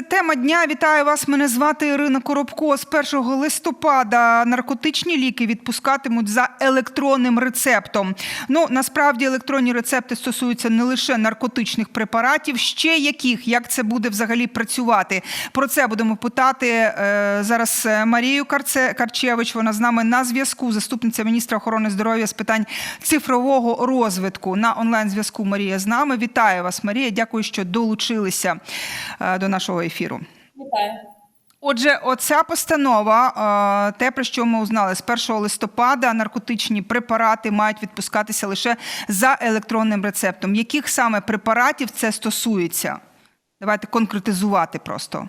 Це тема дня. Вітаю вас. Мене звати Ірина Коробко. З 1 листопада наркотичні ліки відпускатимуть за електронним рецептом. Ну насправді електронні рецепти стосуються не лише наркотичних препаратів, ще яких як це буде взагалі працювати. Про це будемо питати е, зараз Марію Карце Карчевич. Вона з нами на зв'язку. Заступниця міністра охорони здоров'я з питань цифрового розвитку на онлайн зв'язку. Марія з нами. Вітаю вас, Марія. Дякую, що долучилися е, до нашого. Вітаю. Отже, оця постанова, е, те, про що ми узнали з 1 листопада, наркотичні препарати мають відпускатися лише за електронним рецептом. Яких саме препаратів це стосується? Давайте конкретизувати просто.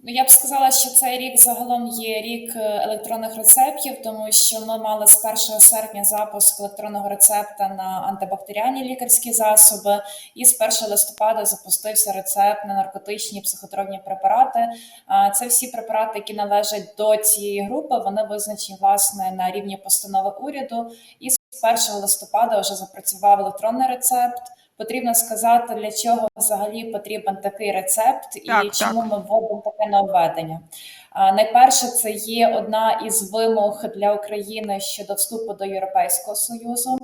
Ну, я б сказала, що цей рік загалом є рік е, електронних рецептів, тому що ми мали з 1 серпня запуск електронного рецепта на антибактеріальні лікарські засоби, і з 1 листопада запустився рецепт на наркотичні психотропні препарати. Це всі препарати, які належать до цієї групи. Вони визначені власне на рівні постанови уряду. І з 1 листопада вже запрацював електронний рецепт. Потрібно сказати, для чого взагалі потрібен такий рецепт і Так, чому так. ми вводимо таке нововведення. Найперше, це є одна із вимог для України щодо вступу до Європейського союзу.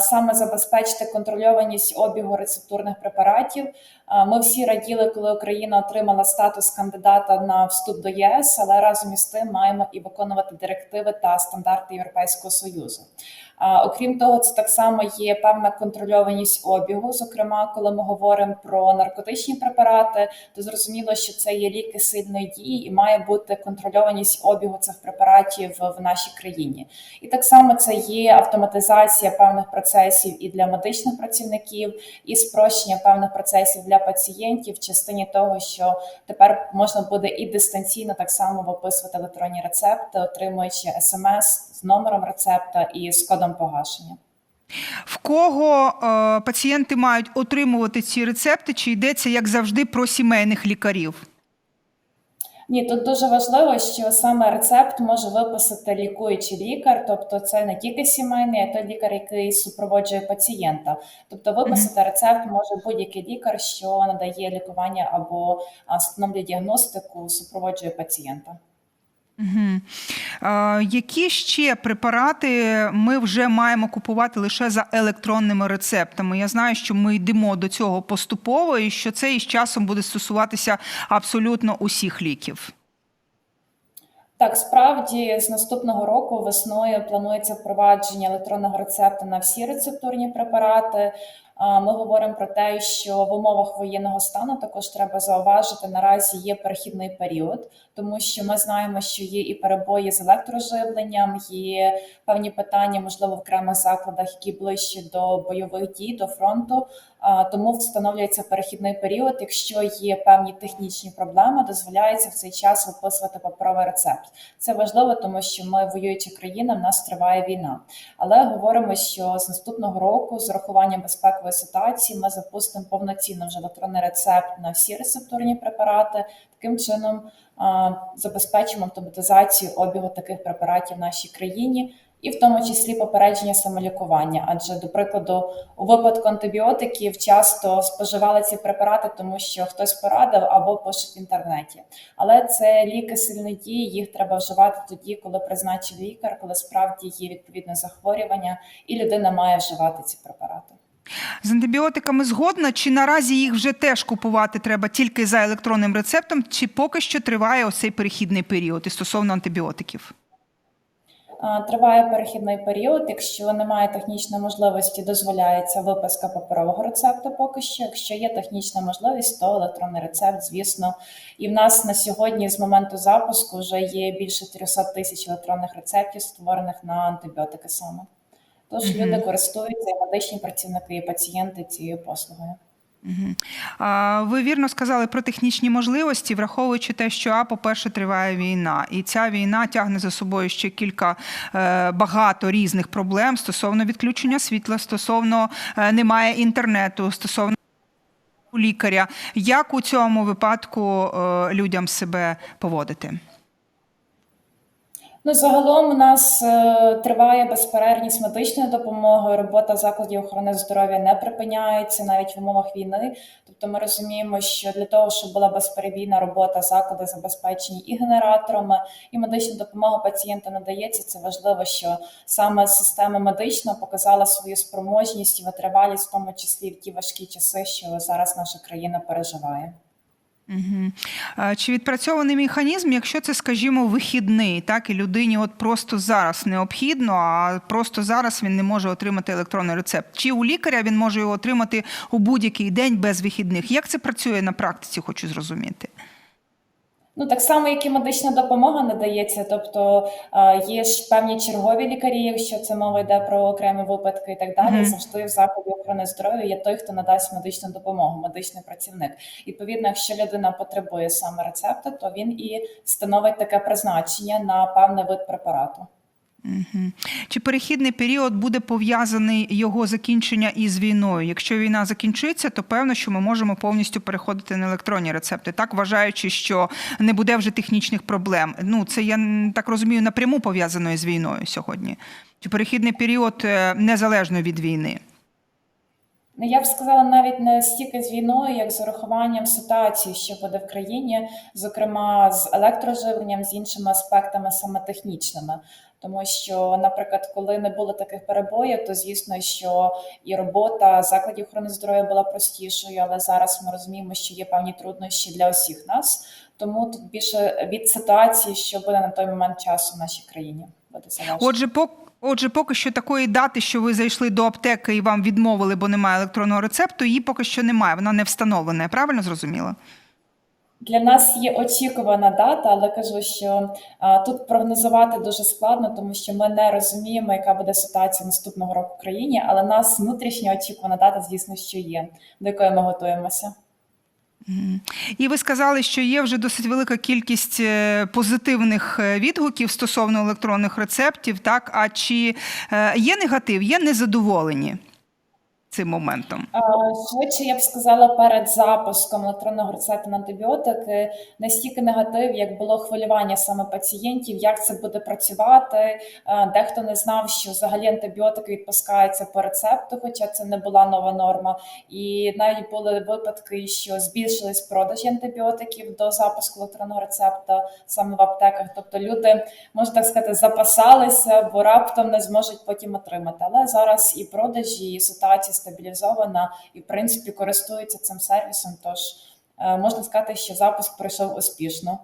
Саме забезпечити контрольованість обігу рецептурних препаратів. Ми всі раділи, коли Україна отримала статус кандидата на вступ до ЄС, але разом із тим маємо і виконувати директиви та стандарти Європейського союзу. Окрім того, це так само є певна контрольованість обігу. Зокрема, коли ми говоримо про наркотичні препарати, то зрозуміло, що це є ліки сильної дії, і має бути контрольованість обігу цих препаратів в нашій країні. І так само це є автоматизація певних процесів і для медичних працівників, і спрощення певних процесів для пацієнтів в частині того, що тепер можна буде і дистанційно так само виписувати електронні рецепти, отримуючи смс з номером рецепта і з кодом погашення. В кого е, пацієнти мають отримувати ці рецепти, чи йдеться, як завжди, про сімейних лікарів? Ні, тут дуже важливо, що саме рецепт може виписати лікуючий лікар, тобто це не тільки сімейний, а той лікар, який супроводжує пацієнта. Тобто виписати рецепт може будь-який лікар, що надає лікування або встановлює діагностику, супроводжує пацієнта. Угу. Е, які ще препарати ми вже маємо купувати лише за електронними рецептами? Я знаю, що ми йдемо до цього поступово, і що це із часом буде стосуватися абсолютно усіх ліків. Так, справді з наступного року весною планується впровадження електронного рецепту на всі рецептурні препарати. Ми говоримо про те, що в умовах воєнного стану також треба зауважити, наразі є перехідний період, тому що ми знаємо, що є і перебої з електроживленням, є певні питання, можливо, в окремих закладах, які ближче до бойових дій, до фронту. Тому встановлюється перехідний період. Якщо є певні технічні проблеми, дозволяється в цей час виписувати паперовий рецепт. Це важливо, тому що ми воююча країна, в нас триває війна. Але говоримо, що з наступного року, з урахуванням безпекової ситуації, ми запустимо повноцінно вже електронний рецепт на всі рецептурні препарати. Таким чином забезпечимо автоматизацію обігу таких препаратів в нашій країні. І в тому числі попередження самолікування, адже до прикладу, у випадку антибіотиків часто споживали ці препарати, тому що хтось порадив або пише в інтернеті. Але це ліки сильної дії, їх треба вживати тоді, коли призначив лікар, коли справді є відповідне захворювання, і людина має вживати ці препарати. З антибіотиками згодна, чи наразі їх вже теж купувати треба тільки за електронним рецептом, чи поки що триває ось цей перехідний період і стосовно антибіотиків? Триває перехідний період. Якщо немає технічної можливості, дозволяється виписка паперового рецепту. Поки що, якщо є технічна можливість, то електронний рецепт, звісно. І в нас на сьогодні, з моменту запуску, вже є більше 300 тисяч електронних рецептів, створених на антибіотики саме. Тож Мгм. люди користуються і медичні працівники, і пацієнти цією послугою. А, Ви вірно сказали про технічні можливості, враховуючи те, що а, по-перше, триває війна, і ця війна тягне за собою ще кілька е, багато різних проблем стосовно відключення світла, стосовно е, немає інтернету, стосовно лікаря. Як у цьому випадку е, людям себе поводити? Ну, загалом у нас е, триває безперервність медичної допомоги. Робота закладів охорони здоров'я не припиняється навіть в умовах війни. Тобто, ми розуміємо, що для того, щоб була безперебійна робота, заклади забезпечені і генераторами, і медична допомога пацієнту надається. Це важливо, що саме система медична показала свою спроможність і витривалість, в тому числі в ті важкі часи, що зараз наша країна переживає. Угу. Чи відпрацьований механізм, якщо це, скажімо, вихідний, так і людині от просто зараз необхідно, а просто зараз він не може отримати електронний рецепт? Чи у лікаря він може його отримати у будь-який день без вихідних? Як це працює на практиці? Хочу зрозуміти. Ну, так само, як і медична допомога надається, тобто е, є ж певні чергові лікарі, якщо це мова йде про окремі випадки і так далі. Мгм. Завжди в закладі охорони здоров'я є той, хто надасть медичну допомогу, медичний працівник. Відповідно, якщо людина потребує саме рецепта, то він і становить таке призначення на певний вид препарату. Чи перехідний період буде пов'язаний його закінчення із війною? Якщо війна закінчиться, то певно, що ми можемо повністю переходити на електронні рецепти, так вважаючи, що не буде вже технічних проблем. Ну це я так розумію, напряму пов'язано із війною сьогодні. Чи перехідний період е, незалежно від війни? Ну, я б сказала навіть не стільки з війною, як з урахуванням ситуації, що буде в країні, зокрема з електроживленням, з іншими аспектами саме технічними. Тому що, наприклад, коли не було таких перебоїв, то звісно, що і робота закладів охорони здоров'я була простішою, але зараз ми розуміємо, що є певні труднощі для усіх нас. Тому тут більше від ситуації, що буде на той момент часу в нашій країні. Отже, поки. Отже, поки що такої дати, що ви зайшли до аптеки і вам відмовили, бо немає електронного рецепту, її поки що немає. Вона не встановлена. Я правильно зрозуміла? Для нас є очікувана дата, але кажу, що а, тут прогнозувати дуже складно, тому що ми не розуміємо, яка буде ситуація наступного року в країні. Але нас внутрішня очікувана дата, звісно, що є, до якої ми готуємося. І ви сказали, що є вже досить велика кількість е, позитивних е, відгуків стосовно електронних рецептів. Так, а чи е, є негатив, є незадоволені цим моментом? Швидше я б сказала перед запуском електронного рецепту на антибіотики не стільки негатив, як було хвилювання саме пацієнтів, як це буде працювати. Дехто не знав, що взагалі антибіотики відпускаються по рецепту, хоча це не була нова норма. І навіть були випадки, що збільшились продажі антибіотиків до запуску електронного рецепта саме в аптеках. Тобто люди, можна так сказати, запасалися, бо раптом не зможуть потім отримати. Але зараз і продажі, і ситуація стабілізована, і в принципі користується цим сервісом. Тож е, можна сказати, що запуск пройшов успішно.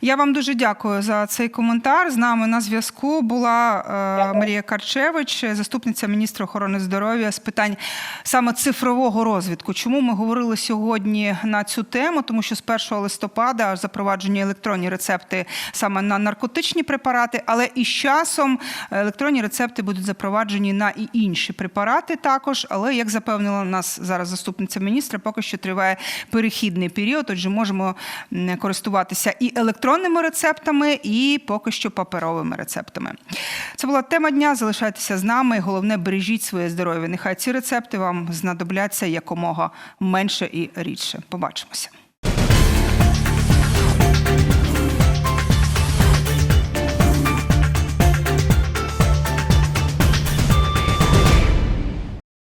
Я вам дуже дякую за цей коментар. З нами на зв'язку була е, Марія Карчевич, заступниця міністра охорони здоров'я з питань саме цифрового розвитку. Чому ми говорили сьогодні на цю тему? Тому що з 1 листопада запроваджені електронні рецепти саме на наркотичні препарати, але і з часом електронні рецепти будуть запроваджені на і інші препарати також. Але як запевнила нас зараз заступниця міністра, поки що триває перехідний період. Отже, можемо користуватися електронними рецептами, і поки що паперовими рецептами. Це була тема дня. Залишайтеся з нами. Головне, бережіть своє здоров'я. Нехай ці рецепти вам знадобляться якомога менше і рідше. Побачимося.